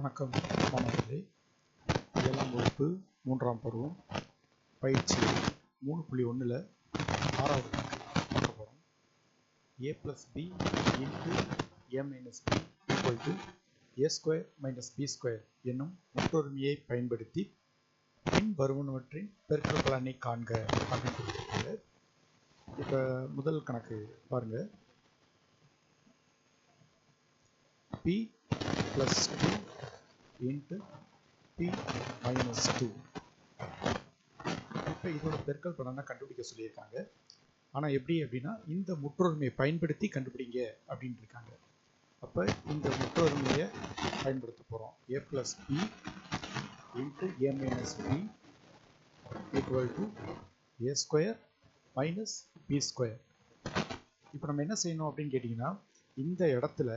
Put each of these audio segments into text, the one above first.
வணக்கம் மாணவர்களே. ஏழாம் வகுப்பு மூன்றாம் பருவம் பயிற்சி மூணு புள்ளி ஒன்றில் ஆறாவது பார்க்க போகிறோம் A plus B into A minus B equal to A square minus B square என்னும் முற்றொருமையை பயன்படுத்தி பின் வருவனவற்றின் பெருக்கல் பலனை காண்க அப்படின்னு கொடுத்துருக்காங்க. இப்போ முதல் கணக்கு பாருங்கள் B plus 2 into p minus 2 இப்போ இதோட பெருக்கல் பலனை கண்டுபிடிக்க சொல்லியிருக்காங்க. ஆனால் எப்படி அப்படின்னா இந்த முற்றொருமையை பயன்படுத்தி கண்டுபிடிங்க அப்படின்னு இருக்காங்க. அப்போ இந்த முற்றொருமையை பயன்படுத்த போகிறோம் A plus B into A minus B equal to A square minus B square இப்போ நம்ம என்ன செய்யணும் அப்படின்னு கேட்டிங்கன்னா இந்த இடத்துல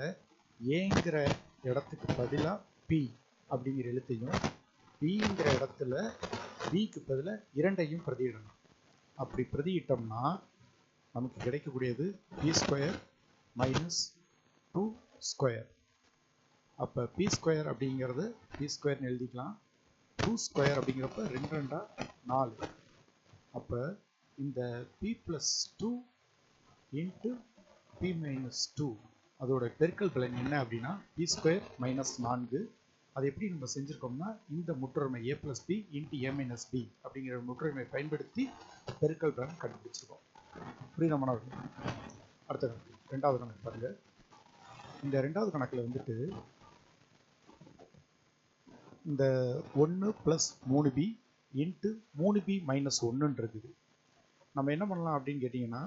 ஏங்கிற இடத்துக்கு பதிலாக பி அப்படிங்கிற எழுத்தையும் பிங்கிற இடத்துல பிக்கு பதிலாக இரண்டையும் பிரதியிடணும். அப்படி பிரதியிட்டோம்னா நமக்கு கிடைக்கக்கூடியது B square minus two square அப்போ பி ஸ்கொயர் அப்படிங்கிறது பி ஸ்கொயர்னு எழுதிக்கலாம். டூ ஸ்கொயர் அப்படிங்கிறப்ப ரெண்டு ரெண்டா நாலு. அப்போ இந்த B plus two into B minus two அதோட பெருக்கல் பலன் என்ன அப்படின்னா பி ஸ்கொயர் மைனஸ் நான்கு அதை எப்படி நம்ம செஞ்சுருக்கோம்னா இந்த முற்றொருமை A plus B into A minus B அப்படிங்கிற முற்றொருமை பயன்படுத்தி பெருக்கல் பலன் கண்டுபிடிச்சிருக்கோம். புரியுதா மாணவர்கள் அடுத்த கணக்கு ரெண்டாவது கணக்கு பாருங்க. இந்த ரெண்டாவது கணக்கில் வந்துட்டு இந்த ஒன்று ப்ளஸ் மூணு பி இன்ட்டு மூணு பி மைனஸ் ஒன்றுன்றது இருக்குது. நம்ம என்ன பண்ணலாம் அப்படின்னு கேட்டிங்கன்னா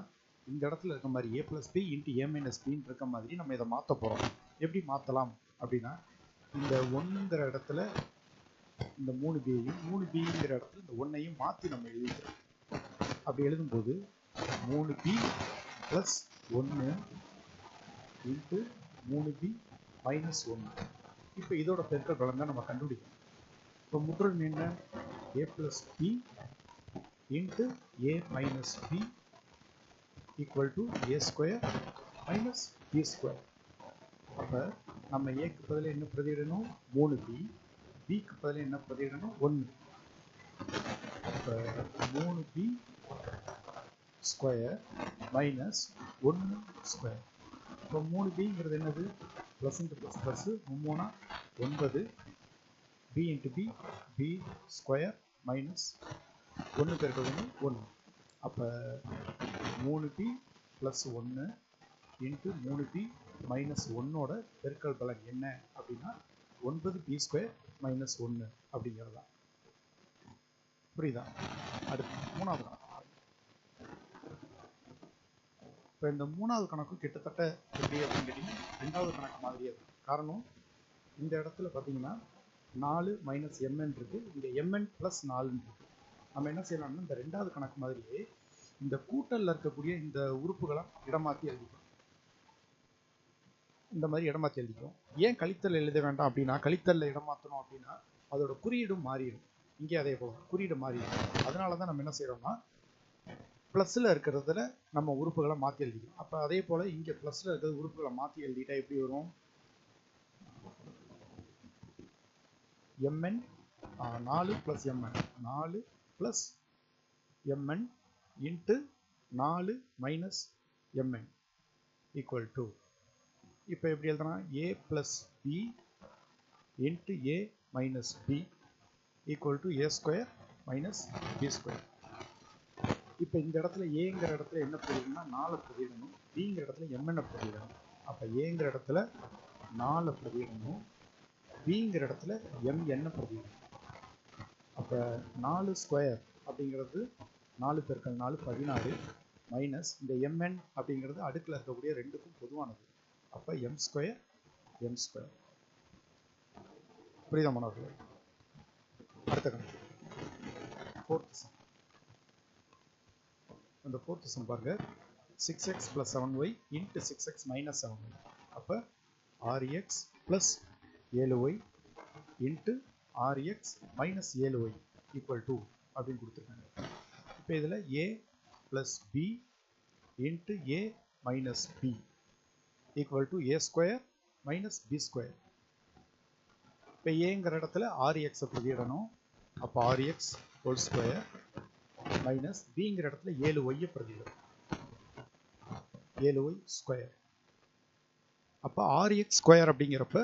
இந்த இடத்துல இருக்க மாதிரி A plus B into A minus பின்னு இருக்க மாதிரி நம்ம இதை மாற்ற போகிறோம் எப்படி மாற்றலாம் அப்படின்னா இந்த ஒன்றுங்கிற இடத்துல இந்த மூணு பியையும் மூணு பிங்கிற இடத்துல இந்த ஒன்றையும் மாற்றி நம்ம எழுதிக்கிறோம். அப்படி எழுதும்போது மூணு பி ப்ளஸ் ஒன்று இன்ட்டு மூணு பி மைனஸ் ஒன்று இப்போ இதோட பெருக்கல் பலன் தான் நம்ம கண்டுபிடிக்கணும். இப்போ முதல் என்ன? A plus B into A minus B equal to A square minus B square அப்போ நம்ம ஏக்கு பதில் என்ன பிரதியிடணும்? மூணு பி பிக்கு பதில் என்ன பிரதியிடணும்? ஒன்று அப்போ மூணு பி ஸ்கொயர் மைனஸ் ஒன்று ஸ்கொயர் இப்போ மூணு பிங்கிறது என்னது? ப்ளஸ் இன்ட்டு ப்ளஸ் ப்ளஸ்ஸு மும்மூணா ஒன்பது. B into B B square minus ஒன்று பெருக்கிறது வந்து ஒன்று அப்போ மூணு பி ப்ளஸ் ஒன்று இன்ட்டு மூணு பி மைனஸ் ஒன்னோட பெருக்கல் பலன் என்ன அப்படின்னா ஒன்பது பி ஸ்கொயர் மைனஸ் ஒன்று அப்படிங்கிறது. தான் புரியுதா? அடுத்து மூணாவது கணக்கு. இப்போ இந்த மூணாவது கணக்கும் கிட்டத்தட்ட எப்படி அப்படின்னு கேட்டிங்கன்னா ரெண்டாவது கணக்கு மாதிரியே இருக்கும் காரணம் இந்த இடத்துல பார்த்தீங்கன்னா நாலு மைனஸ் எம்என் இருக்குது இங்கே எம்என் ப்ளஸ் நாலுன்னு இருக்குது நம்ம என்ன செய்யலாம்னா இந்த ரெண்டாவது கணக்கு மாதிரியே இந்த கூட்டல்ல இருக்கக்கூடிய இந்த உறுப்புகளை இடமாற்றி எழுதிக்கும் இந்த மாதிரி இடமாற்றி எழுதிக்கும் ஏன் கழித்தல் எழுத வேண்டாம் அப்படின்னா கழித்தல்ல இடமாற்றணும் அப்படின்னா அதோட குறியீடும் மாறிடும். இங்கே அதே போல குறியீடு மாறிடும். அதனால தான் நம்ம என்ன செய்யறோம்னா ப்ளஸ்ஸில் இருக்கிறதுல நம்ம உறுப்புகளை மாற்றி எழுதிக்கும் அப்போ அதே போல் இங்கே ப்ளஸ்ஸில் இருக்கிற உறுப்புகளை மாற்றி எழுதிட்டா எப்படி வரும்? எம்என் நாலு ப்ளஸ் எம்என் நாலு ப்ளஸ் எம்என் இன்ட்டு நாலு minus M N equal to இப்போ எப்படி எழுதுனா? A plus B into A minus B equal to A square minus B square இப்போ இந்த இடத்துல ஏங்கிற இடத்துல என்ன புரியணும்னா நாலு புரியணும் பிங்கிற இடத்துல எம்என்ன புரியணும் அப்போ ஏங்கிற இடத்துல நாலு புரியணும் பிங்கிற இடத்துல எம் என்ன புரியணும் அப்போ நாலு ஸ்கொயர் அப்படிங்கிறது நாலு பெருக்கள் நாலு பதினாறு மைனஸ் இந்த எம்என் அப்படிங்கிறது அடுக்கில் இருக்கக்கூடிய ரெண்டுக்கும் பொதுவானது. அப்போ எம் ஸ்கொயர் எம் ஸ்கொயர் புரியுதா மாணவர்கள் அடுத்த கணக்கு. ஃபோர்த் சம் அந்த ஃபோர்த் சம் பாருங்க. Six X plus seven Y into six X minus seven Y அப்போ ஆறு எக்ஸ் ப்ளஸ் ஏழு ஒய் இன்ட்டு ஆறு எக்ஸ் மைனஸ் ஏழு ஒய் ஈக்குவல் டூ அப்படின்னு கொடுத்துருக்காங்க. இப்போ இதில் A plus B into A minus B equal to A square minus B square இப்போ ஏங்கிற இடத்துல ஆறு எக்ஸை பிரதியிடணும் அப்போ ஆறு எக்ஸ் ஹோல் ஸ்கொயர் மைனஸ் பிங்கிற இடத்துல ஏழு ஒய்யை பிரதியிடணும் ஏழு ஒய் ஸ்கொயர் அப்போ ஆறு எக்ஸ் ஸ்கொயர் அப்படிங்கிறப்ப